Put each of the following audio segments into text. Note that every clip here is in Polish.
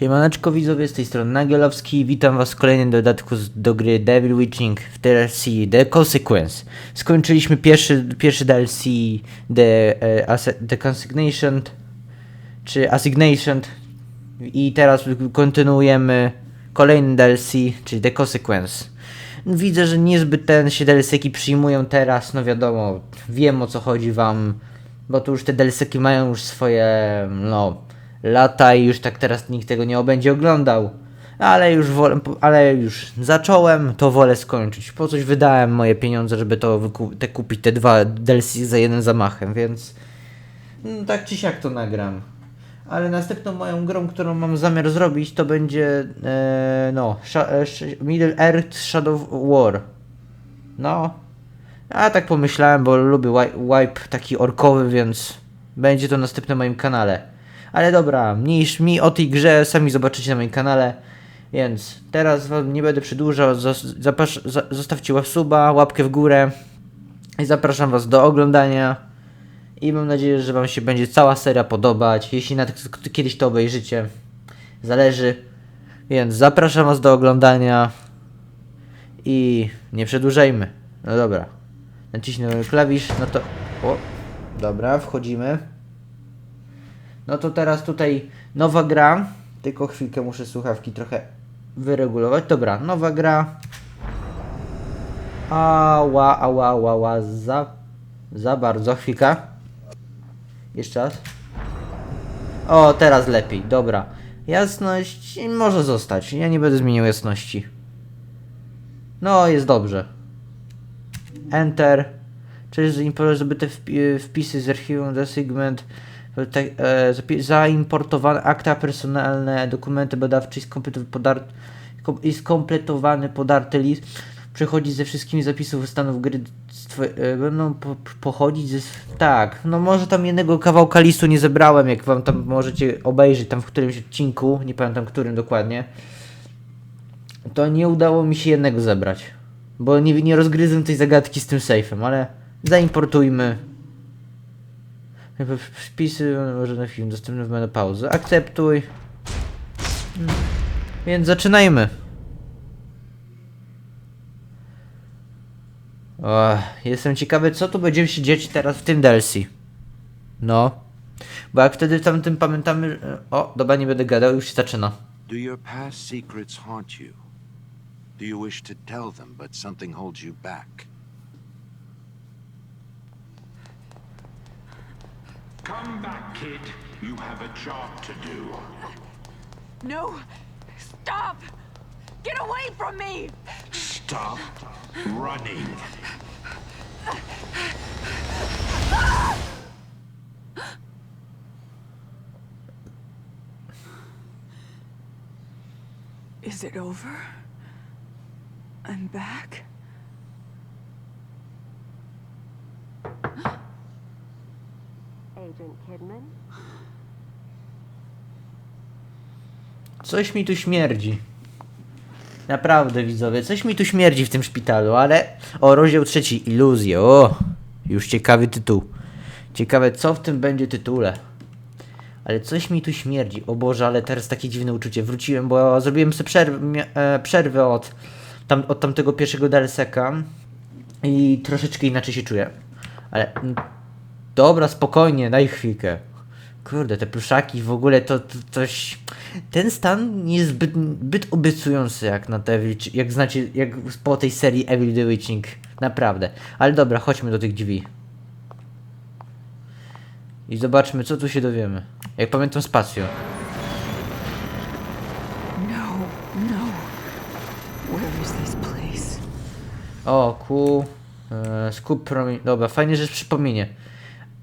Siemaneczko widzowie, z tej strony Nagielowski. Witam was w kolejnym dodatku do gry Devil Witching w DLC The Consequence. Skończyliśmy pierwszy, pierwszy DLC The, Asse- The Consignation czy Assignation i teraz kontynuujemy kolejny DLC, czyli The Consequence. Widzę, że niezbyt ten się DLC-ki przyjmują teraz, no wiadomo, wiem o co chodzi wam, bo tu już te DLC-ki mają już swoje, no, lata i już tak teraz nikt tego nie będzie oglądał. Ale już wolę, ale już zacząłem, to wolę skończyć. Po coś wydałem moje pieniądze, żeby to wyku- te kupić te dwa DLC za jeden zamachem, więc no, tak czy siak to nagram. Ale następną moją grą, którą mam zamiar zrobić, to będzie e, no e, Middle Earth Shadow War. No. A tak pomyślałem, bo lubię wi- wipe taki orkowy, więc będzie to następne na moim kanale. Ale dobra, mniejsz mi o tej grze sami zobaczycie na moim kanale. Więc teraz wam nie będę przedłużał. Zostawcie suba, łapkę w górę. I zapraszam was do oglądania. I mam nadzieję, że wam się będzie cała seria podobać. Jeśli k- kiedyś to obejrzycie, zależy. Więc zapraszam was do oglądania. I nie przedłużajmy. No dobra. Naciśnę klawisz, no to... O, dobra, wchodzimy. No to teraz tutaj nowa gra. Tylko chwilkę muszę słuchawki trochę wyregulować. Dobra, nowa gra. Ała, ała, ała, ała, za, za bardzo. Chwilka. Jeszcze raz. O, teraz lepiej, dobra. Jasność może zostać. Ja nie będę zmieniał jasności. No, jest dobrze. Enter. Czyli zaimportować zdobyte wpi- wpisy z archiwum The Segment. Te, e, zaimportowane akta personalne, dokumenty badawcze i skompletowany skompletowany podarty list przechodzi ze wszystkimi zapisów stanów gry e, będą po, pochodzić ze tak, no może tam jednego kawałka listu nie zebrałem, jak wam tam możecie obejrzeć tam w którymś odcinku, nie pamiętam którym dokładnie to nie udało mi się jednego zebrać. Bo nie, nie rozgryzłem tej zagadki z tym sejfem, ale zaimportujmy. Wpisy, może na film, dostępny w menopauzy. Akceptuj. Mm. Więc zaczynajmy. O, jestem ciekawy, co tu będzie się dziać teraz w tym DLC. No. Bo jak wtedy w tamtym pamiętamy... że- O, dobra, nie będę gadał, już się zaczyna. Do your past secrets haunt you? Do you wish to tell them, but something holds you back? Come back, kid. You have a job to do. No! Stop! Get away from me! Stop running. Is it over? I'm back? Coś mi tu śmierdzi. Naprawdę, widzowie, coś mi tu śmierdzi w tym szpitalu, ale... O, rozdział trzeci, iluzje, o! Już ciekawy tytuł. Ciekawe, co w tym będzie tytule. Ale coś mi tu śmierdzi. O Boże, ale teraz takie dziwne uczucie. Wróciłem, bo zrobiłem sobie przerwę, e, przerwę od, tam, od tamtego pierwszego DLC-ka i troszeczkę inaczej się czuję. Ale... Dobra, spokojnie, daj chwilkę. Kurde, te pluszaki w ogóle to, to coś. Ten stan nie jest zbyt, zbyt obiecujący jak na te jak znacie, jak po tej serii Evil the Witching. Naprawdę. Ale dobra, chodźmy do tych drzwi. I zobaczmy, co tu się dowiemy. Jak pamiętam spacjo. No, no. Where is this place? O, ku. E, skup promień. Dobra, fajnie, że przypomnienie.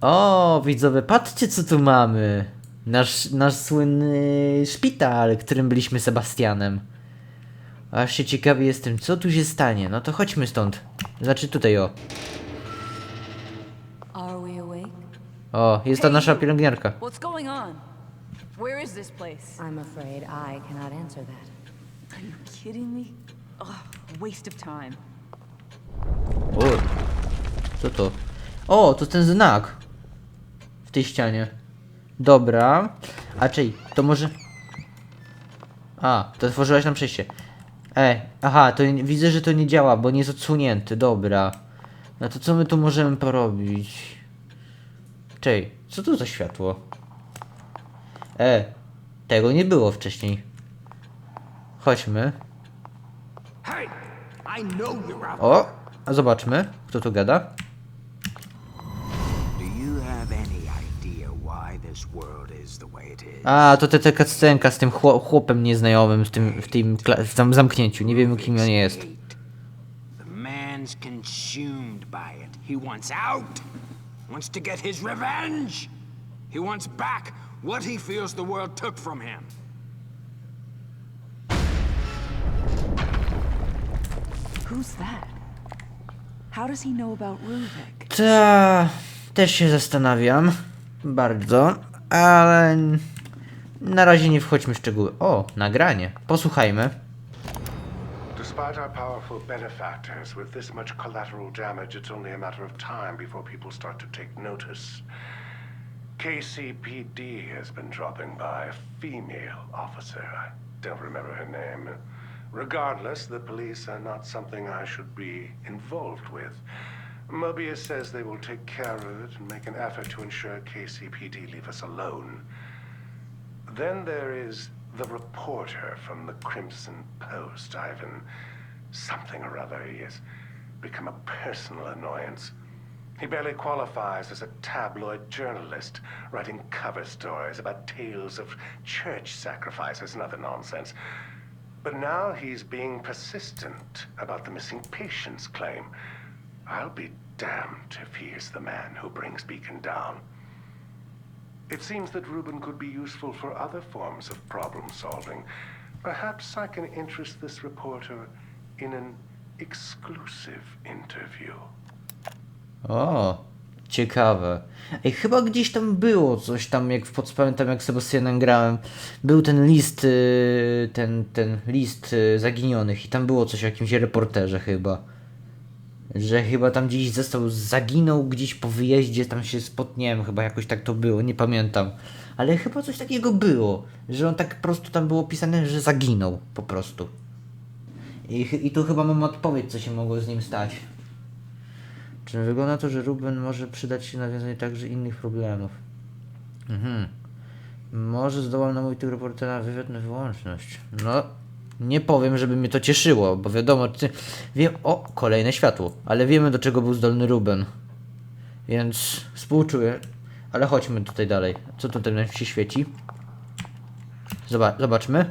O, widzowie, patrzcie co tu mamy. Nasz, nasz słynny szpital, którym byliśmy Sebastianem. Aż się ciekawy jestem, co tu się stanie. No to chodźmy stąd. Znaczy tutaj, o. Are we awake? O, jest to nasza pielęgniarka. What's going on? Where is this place? I'm afraid I cannot answer that. Are you kidding me? Ugh, waste of time. O, co to? O, to ten znak. Tej ścianie. Dobra. A czyli, to może... A, to otworzyłaś nam przejście. E, aha, to widzę, że to nie działa, bo nie jest odsunięty, dobra. No to co my tu możemy porobić? Czej, co to za światło? E, tego nie było wcześniej. Chodźmy. O, a zobaczmy, kto tu gada. A, to te, te cutscenka z tym chło- chłopem nieznajomym w tym, w tym, kla- w tym zamknięciu. Nie wiemy kim on jest. The man's consumed by it. He wants out. Wants to get his revenge. He wants back what he feels the world took from him. Who's that? How does he know about Ruvik? Ta, też się zastanawiam. Bardzo, ale na razie nie wchodźmy w szczegóły. O, nagranie. Posłuchajmy. Despite our powerful benefactors, with this much collateral damage, it's only a matter of time before people start to take notice. KCPD has been dropping by a female officer. I don't remember her name. Regardless, the police are not something I should be involved with. Mobius says they will take care of it and make an effort to ensure KCPD leave us alone. Then there is the reporter from the Crimson Post, Ivan. Something or other. He has become a personal annoyance. He barely qualifies as a tabloid journalist, writing cover stories about tales of church sacrifices and other nonsense. But now he's being persistent about the missing patients claim. I'll be damned if he is the man who brings Beacon down. It seems that Reuben could be useful for other forms of problem solving. Perhaps I can interest this reporter in an exclusive interview. O, ciekawe. Ej, chyba gdzieś tam było coś tam, jak w pamiętam jak Sebastianem grałem. Był ten list, y, ten, ten list y, zaginionych i tam było coś o jakimś reporterze chyba. Że chyba tam gdzieś został, zaginął gdzieś po wyjeździe, tam się spotniałem, chyba jakoś tak to było, nie pamiętam. Ale chyba coś takiego było, że on tak po prostu tam było pisane, że zaginął po prostu. I, I tu chyba mam odpowiedź, co się mogło z nim stać. Czy wygląda to, że Ruben może przydać się nawiązanie także innych problemów? Mhm. Może zdołam namówić tego reportera na wywiad na wyłączność. No, nie powiem, żeby mnie to cieszyło, bo wiadomo, ty, wiem, o, kolejne światło, ale wiemy do czego był zdolny Ruben. Więc współczuję, ale chodźmy tutaj dalej. Co tutaj nam się świeci? Zobacz, zobaczmy.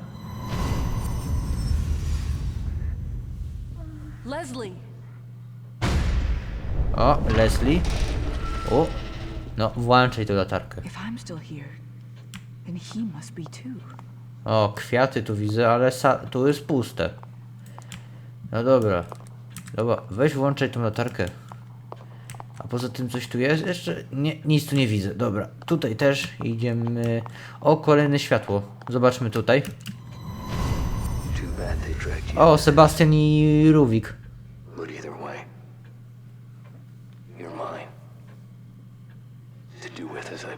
Leslie! O, Leslie. O, no, włączaj tę latarkę. If I'm still here, then he must be too. O, kwiaty tu widzę, ale tu jest puste. No dobra. Dobra, weź włączaj tą latarkę. A poza tym coś tu jest? Jeszcze nie, nic tu nie widzę. Dobra, tutaj też idziemy. O, kolejne światło. Zobaczmy tutaj. O, Sebastian i Ruwik.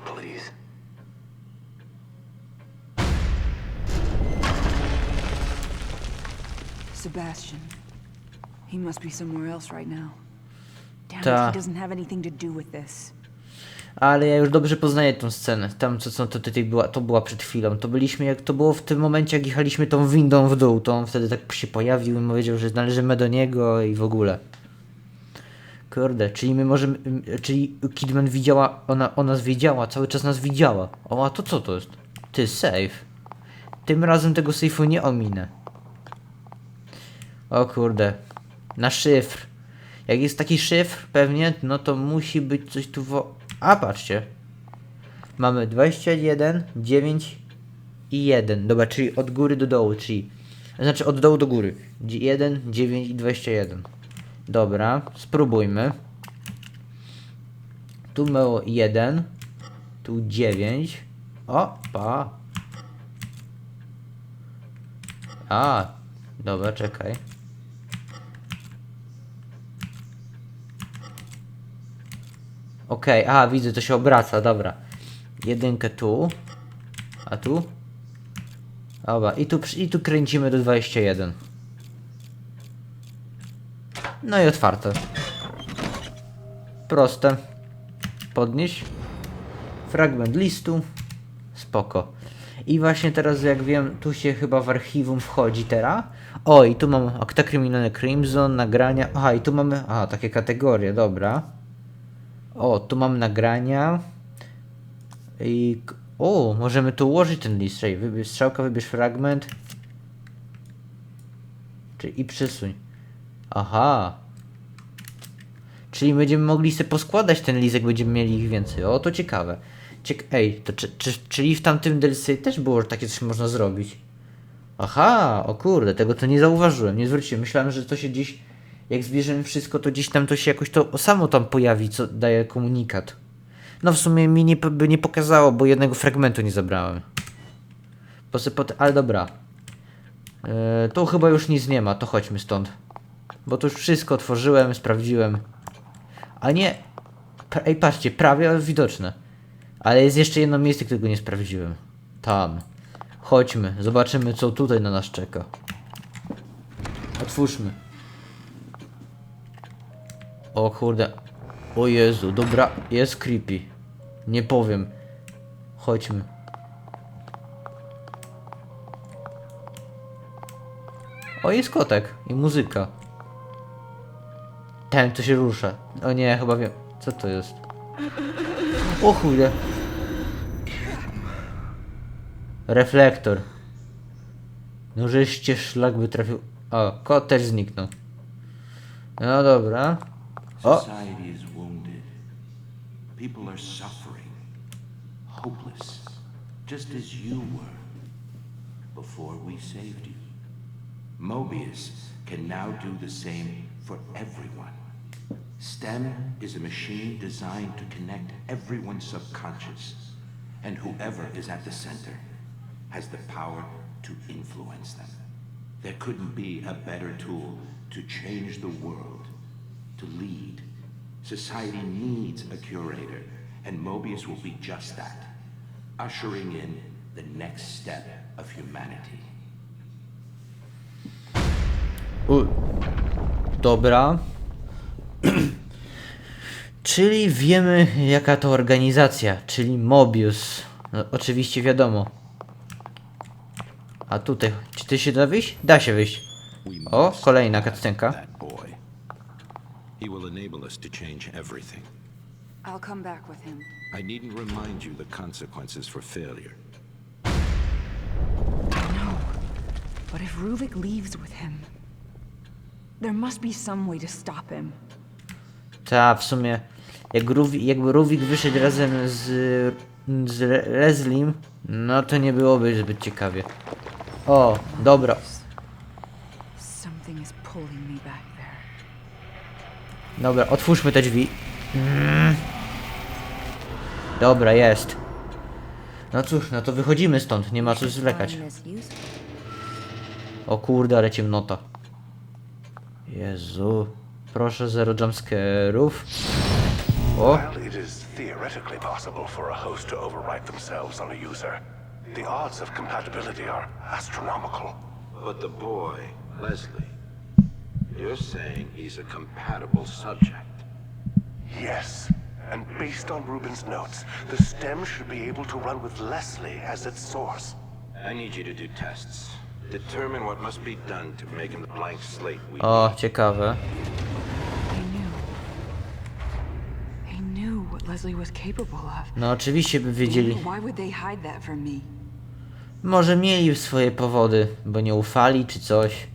To please. Sebastian. He must be somewhere else right now. Damn Ta. he doesn't have anything to do with this. Ale ja już dobrze poznaję tą scenę. Tam co, co to tutaj była, to była przed chwilą. To byliśmy jak to było w tym momencie, jak jechaliśmy tą windą w dół. To on wtedy tak się pojawił i powiedział, że należymy do niego i w ogóle. Kurde, czyli my możemy. Czyli Kidman widziała, ona o nas wiedziała, cały czas nas widziała. O, a to co to jest? Ty, safe. Tym razem tego safe'u nie ominę. O kurde. Na szyfr. Jak jest taki szyfr pewnie, no to musi być coś tu wo... A, patrzcie. Mamy 21, 9 i 1. Dobra, czyli od góry do dołu, czyli... Znaczy od dołu do góry. 1, 9 i 21. Dobra, spróbujmy. Tu było 1. Tu 9. O, pa. A, dobra, czekaj. Okej, a widzę, to się obraca, dobra. Jedynkę tu. A tu? Dobra, i tu, i tu kręcimy do 21. No i otwarte. Proste. Podnieś. Fragment listu. Spoko. I właśnie teraz, jak wiem, tu się chyba w archiwum wchodzi teraz. O, i tu mam akta kryminalne Crimson, nagrania. Aha, i tu mamy. Aha, takie kategorie, dobra. O, tu mam nagrania. I. O, możemy tu ułożyć ten list. Ej, wybierz strzałka, wybierz fragment. Czyli i przesuń. Aha. Czyli będziemy mogli sobie poskładać ten list, jak będziemy mieli ich więcej. O, to ciekawe. Ciek Ej, to czy, czy, czyli w tamtym DLC też było że takie coś można zrobić? Aha, o kurde, tego to nie zauważyłem, nie zwróciłem. Myślałem, że to się gdzieś, jak zbierzemy wszystko, to gdzieś tam to się jakoś to samo tam pojawi, co daje komunikat. No w sumie mi nie, by nie pokazało, bo jednego fragmentu nie zabrałem. Po se pot- ale dobra. Yy, tu chyba już nic nie ma, to chodźmy stąd. Bo to już wszystko otworzyłem, sprawdziłem. A nie. Ej, patrzcie, prawie widoczne. Ale jest jeszcze jedno miejsce, którego nie sprawdziłem. Tam. Chodźmy, zobaczymy, co tutaj na nas czeka. Otwórzmy. O kurde. O Jezu, dobra, jest creepy. Nie powiem. Chodźmy. O, jest kotek i muzyka. Ten, to się rusza. O nie, chyba wiem. Co to jest? O chude. Reflektor. No żeście szlak by trafił. O, kot też zniknął. No dobra. O, Society is wounded. People are suffering. Hopeless. Just as you were. Before we saved you. Mobius can now do the same for everyone. STEM is a machine designed to connect everyone's subconscious. And whoever is at the center has the power to influence them. There couldn't be a better tool to change the world, to lead. Society needs a curator, and Mobius will be just that, ushering in the next step of humanity. U. Dobra. czyli wiemy jaka to organizacja, czyli Mobius. No, oczywiście wiadomo. A tutaj, czy ty się da wyjść? Da się wyjść. O, kolejna boy. He will enable us to change everything. I'll come back with him. I needn't remind you the consequences for failure. No. But if Ruvik leaves with him, there must be some way to stop him. Ta, w sumie, jak Ruwi, jakby Ruvik wyszedł razem z, z Leslim, no to nie byłoby zbyt ciekawie. O, dobra. Dobra, otwórzmy te drzwi. Mm. Dobra, jest. No cóż, no to wychodzimy stąd, nie ma co zwlekać. O kurde, ale ciemnota. Jezu. Proszę, zero jumpscare'ów. O, While it is theoretically possible for a host to overwrite themselves on a user, the odds of compatibility are astronomical. But the boy, Leslie, you're saying he's a compatible subject. Yes, and based on Ruben's notes, the stem should be able to run with Leslie as its source. I need you to do tests. Determine what must be done to make him the blank slate we o, need. ciekawe. They knew. They knew what Leslie was capable of. No oczywiście by wiedzieli. Why would they hide that from me? Może mieli swoje powody, bo nie ufali czy coś.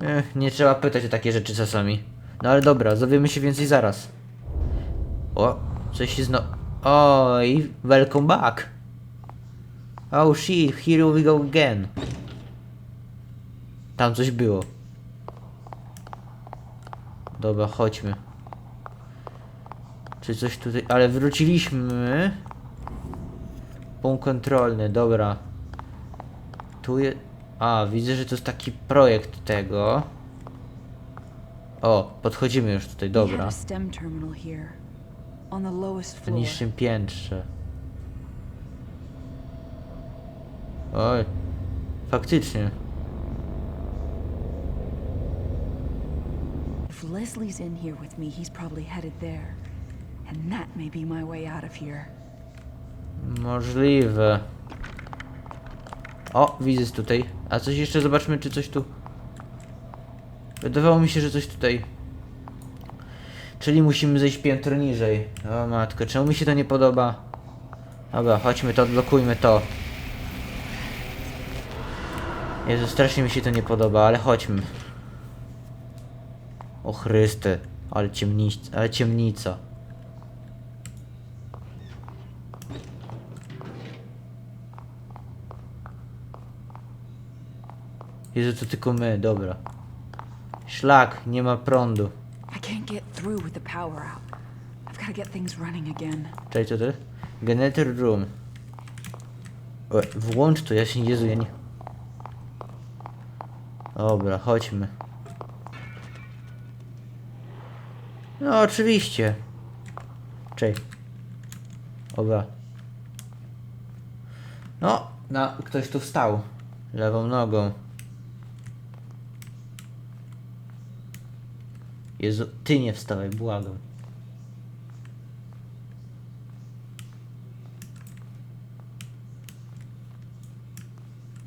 Ech, nie trzeba pytać o takie rzeczy czasami. No ale dobra, dowiemy się więcej zaraz. O, coś się zno... Oj, welcome back. Oh shit, here we go again. Tam coś było. Dobra, chodźmy. Czy coś tutaj... Ale wróciliśmy. Punkt kontrolny, dobra. Tu jest... A, widzę, że to jest taki projekt tego. O, podchodzimy już tutaj, dobra. a STEM terminal here, on the lowest W floor. niższym piętrze. Oj, Faktycznie. If Leslie's in here with me, he's probably headed there. And that may be my way out of here. Możliwe. O, widzę tutaj. A coś jeszcze zobaczmy, czy coś tu. Wydawało mi się, że coś tutaj. Czyli musimy zejść piętro niżej. O matko, czemu mi się to nie podoba? Dobra, chodźmy to, odblokujmy to. Jezu, strasznie mi się to nie podoba, ale chodźmy. O Chryste, ale ciemnic, ale ciemnica. Jezu, to tylko my, dobra. Szlak, nie ma prądu. I can't get through with the power out. I've got to get things running again. Cześć, co to jest? Generator room. O, włącz to, ja się, Jezu, ja nie... Dobra, chodźmy. No, oczywiście. Cześć. Dobra. No, na, ktoś tu wstał. Lewą nogą. Jezu, ty nie wstawaj, błagam.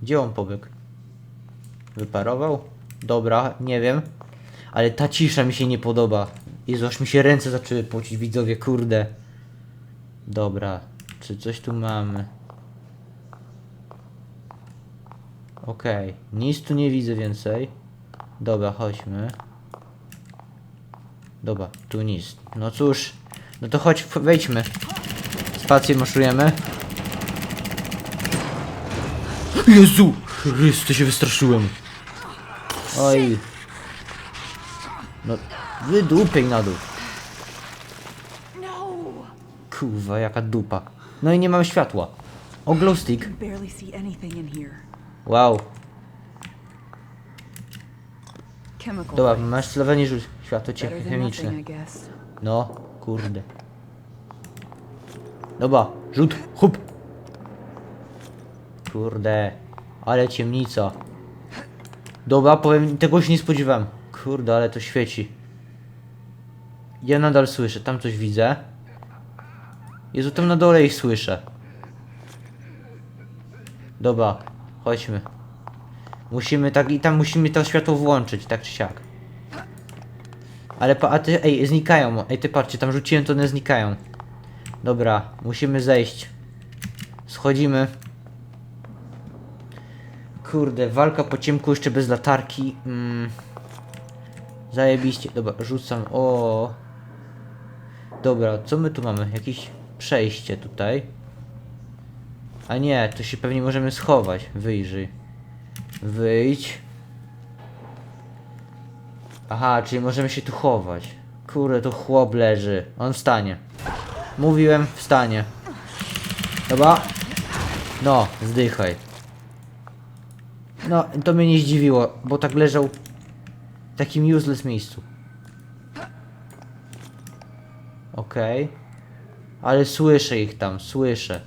Gdzie on pobiegł? Wyparował? Dobra, nie wiem. Ale ta cisza mi się nie podoba. Jezu, aż mi się ręce zaczęły pocić, widzowie, kurde. Dobra, czy coś tu mamy? Okej, nic tu nie widzę więcej. Dobra, chodźmy. Dobra, tu nic. No cóż, no to chodź, wejdźmy. Spację maszujemy. Jezu! Chryste, się wystraszyłem. Oj. No, wydupiej na dół. No! Kurwa, jaka dupa. No i nie mam światła. O. Wow. Dobra, masz celowanie rzuć światło cie- Better than chemiczne. No, kurde. Dobra, rzut, hup. Kurde, ale ciemnica. Dobra, powiem, tego się nie spodziewałem. Kurde, ale to świeci. Ja nadal słyszę, tam coś widzę. Jezu, tam na dole ich słyszę. Dobra, chodźmy. Musimy tak, i tam musimy to światło włączyć, tak czy siak. Ale pa, a ty, ej, znikają. Ej, ty patrzcie, tam rzuciłem, to one znikają. Dobra, musimy zejść. Schodzimy. Kurde, walka po ciemku jeszcze bez latarki. Mm. Zajebiście. Dobra, rzucam. O. Dobra, co my tu mamy? Jakieś przejście tutaj. A nie, to się pewnie możemy schować. Wyjrzyj. Wyjdź. Aha, czyli możemy się tu chować. Kurde, tu chłop leży. On wstanie. Mówiłem, wstanie. Dobra. No, zdychaj. No, to mnie nie zdziwiło, bo tak leżał w takim useless miejscu. Okej. Ale słyszę ich tam, słyszę.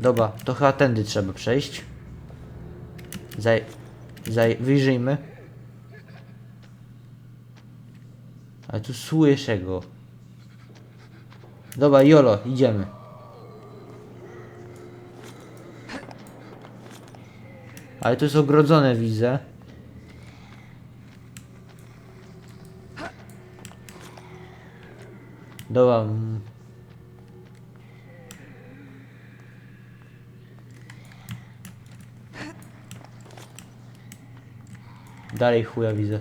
Dobra, to chyba tędy trzeba przejść. Zaj... Zaj... Wyjrzyjmy. Ale tu słyszę go. Dobra, Jolo, idziemy. Ale to jest ogrodzone, widzę. Dobra. mm. Dalej chuja widzę.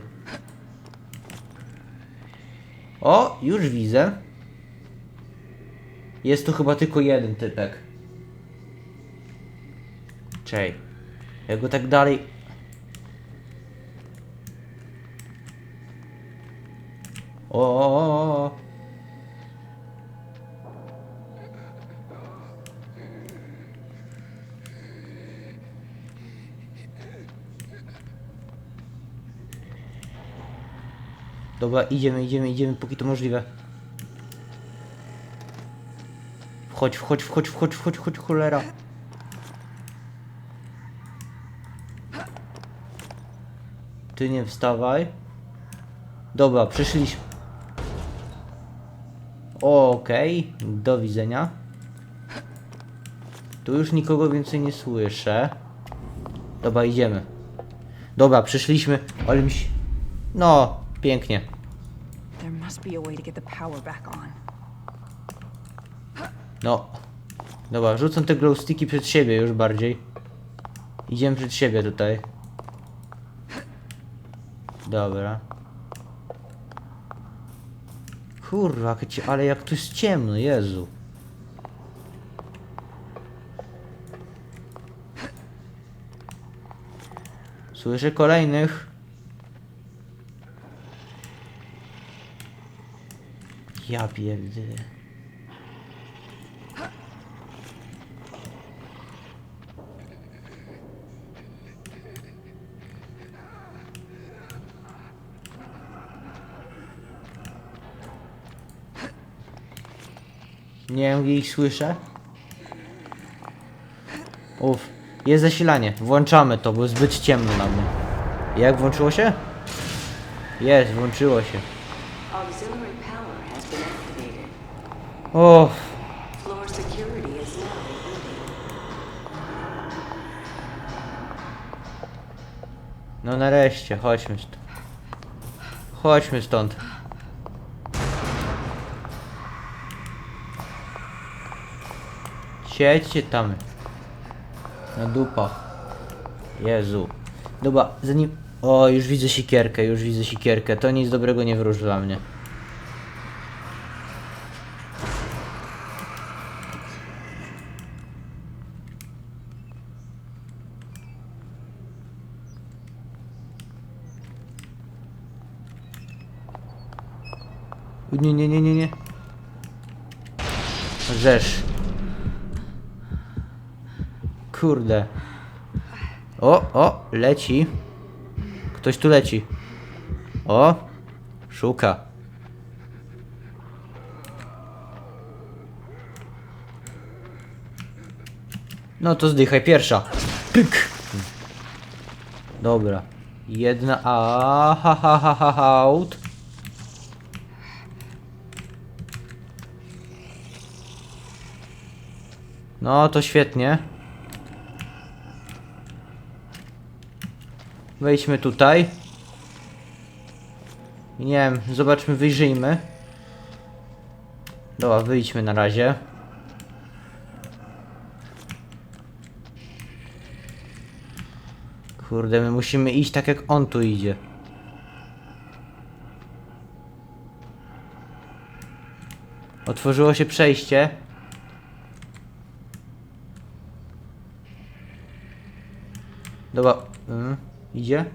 O, już widzę. Jest tu chyba tylko jeden typek. Czej. Ja go tak dalej... O, o, Dobra, idziemy, idziemy, idziemy, póki to możliwe. Wchodź, wchodź, wchodź, wchodź, wchodź, wchodź, cholera. Ty nie wstawaj. Dobra, przyszliśmy. Okej, do widzenia. Tu już nikogo więcej nie słyszę. Dobra, idziemy. Dobra, przyszliśmy, ale mi się... No, pięknie. No. Dobra, rzucam te glow sticki przed siebie już bardziej. Idziemy przed siebie tutaj. Dobra. Kurwa, ale jak tu jest ciemno, Jezu. Słyszę kolejnych. Ja pierdolę. Nie wiem, gdzie ich słyszę. Uff, jest zasilanie. Włączamy to, bo zbyt ciemno na mnie. Jak włączyło się? Jest, włączyło się. Has been activated. O, Floor security is now no nareszcie, chodźmy stąd. Chodźmy stąd. Siedźcie tam. Na dupach. Jezu. Dobra, zanim... O, już widzę sikierkę, już widzę sikierkę. To nic dobrego nie wróży dla mnie. Nie, nie, nie, nie, nie. Rzesz. Kurde. O, o, leci. Ktoś tu leci. O, szuka. No to zdychaj pierwsza. Pyk. Dobra. Jedna. A, ha, ha, ha, ha, out. No to świetnie. Wejdźmy tutaj. Nie wiem, zobaczmy, wyjrzyjmy. Dobra, wyjdźmy na razie. Kurde, my musimy iść tak jak on tu idzie. Otworzyło się przejście. Dobra, mm, idzie.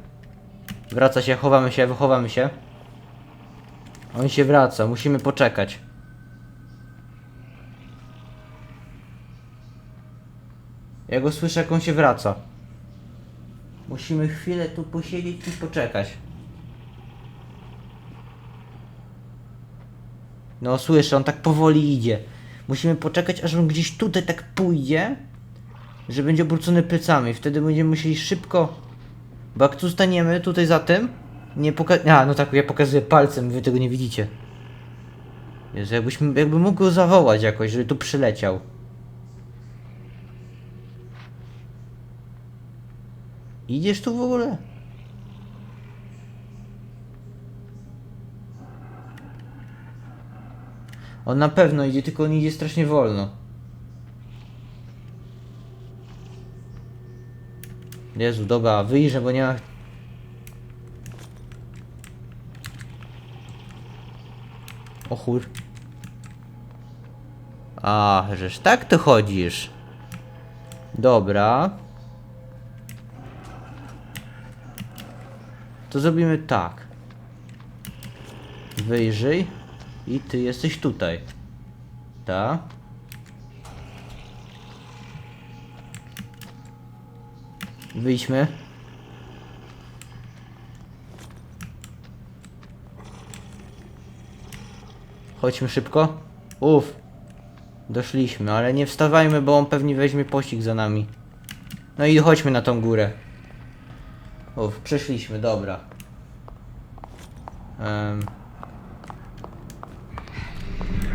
Wraca się, chowamy się, wychowamy się. On się wraca, musimy poczekać. Ja go słyszę, jak on się wraca. Musimy chwilę tu posiedzieć i poczekać. No słyszę, on tak powoli idzie. Musimy poczekać, aż on gdzieś tutaj tak pójdzie, że będzie obrócony plecami. Wtedy będziemy musieli szybko. Bo jak tu staniemy, tutaj za tym, nie poka... A, no tak, ja pokazuję palcem, wy tego nie widzicie. Jezu, jakbyśmy, jakby mógł go zawołać jakoś, żeby tu przyleciał. Idziesz tu w ogóle? On na pewno idzie, tylko on idzie strasznie wolno. Jezu, dobra, wyjrzę, bo nie ma... O chór. A, żeż tak to chodzisz. Dobra. To zrobimy tak. Wyjrzyj. I ty jesteś tutaj. Tak? Wyjdźmy. Chodźmy szybko. Uf. Doszliśmy, ale nie wstawajmy, bo on pewnie weźmie pościg za nami. No i chodźmy na tą górę. Uf, przeszliśmy, dobra. Em.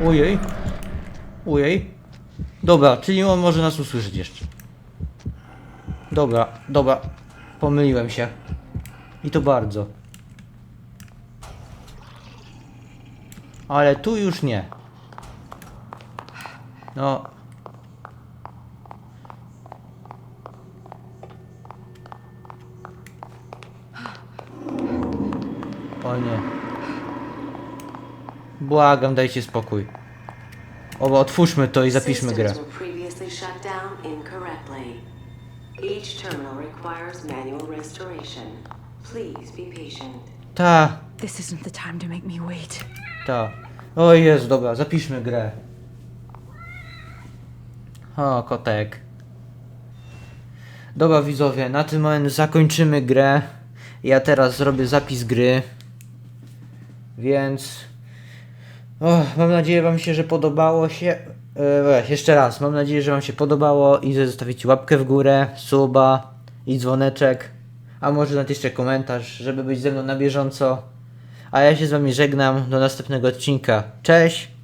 Ojej. Ojej. Dobra, czyli on może nas usłyszeć jeszcze. Dobra, dobra. Pomyliłem się. I to bardzo. Ale tu już nie. No. O nie. Błagam, dajcie spokój. Oba, otwórzmy to i zapiszmy grę. Each terminal requires manual restoration. Please be patient. Ta, This isn't the time to make me wait. ta. O jest, dobra, zapiszmy grę. O, kotek. Dobra, widzowie, na tym moment zakończymy grę. Ja teraz zrobię zapis gry. Więc... O, mam nadzieję wam się, że podobało się. E, jeszcze raz, mam nadzieję, że wam się podobało i że zostawicie łapkę w górę, suba i dzwoneczek. A może nawet jeszcze komentarz, żeby być ze mną na bieżąco. A ja się z wami żegnam do następnego odcinka. Cześć!